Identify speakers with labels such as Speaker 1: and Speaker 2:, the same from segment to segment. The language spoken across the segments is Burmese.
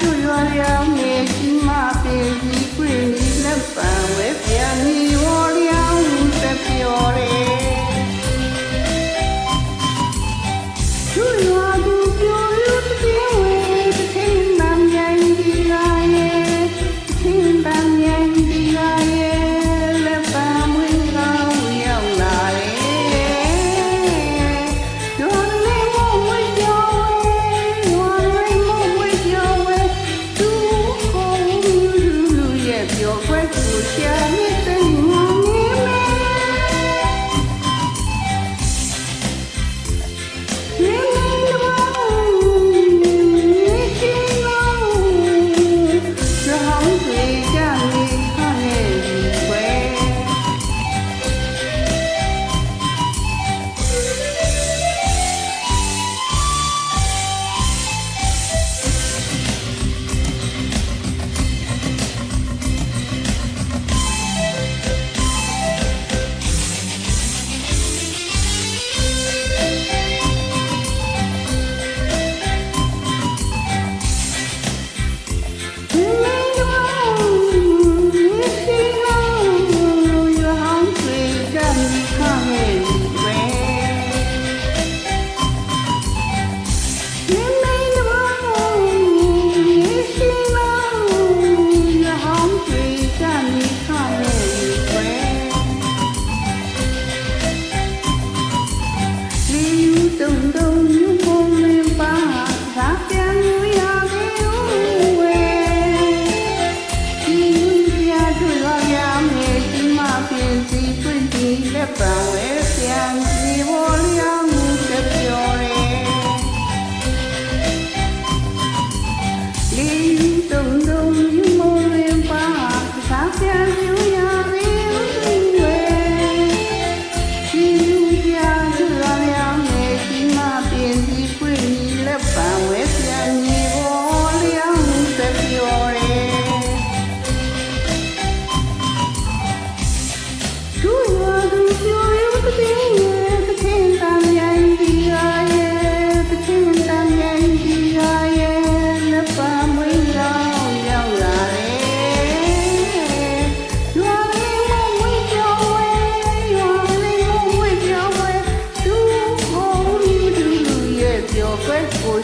Speaker 1: တို့ရွာရံနေရှိမပေကြီးခွေလက်ပံဝဲပြန်မီဝေါ်လျောင်းသက်ပြောရဲ 我只想面对 é tão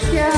Speaker 1: Yeah.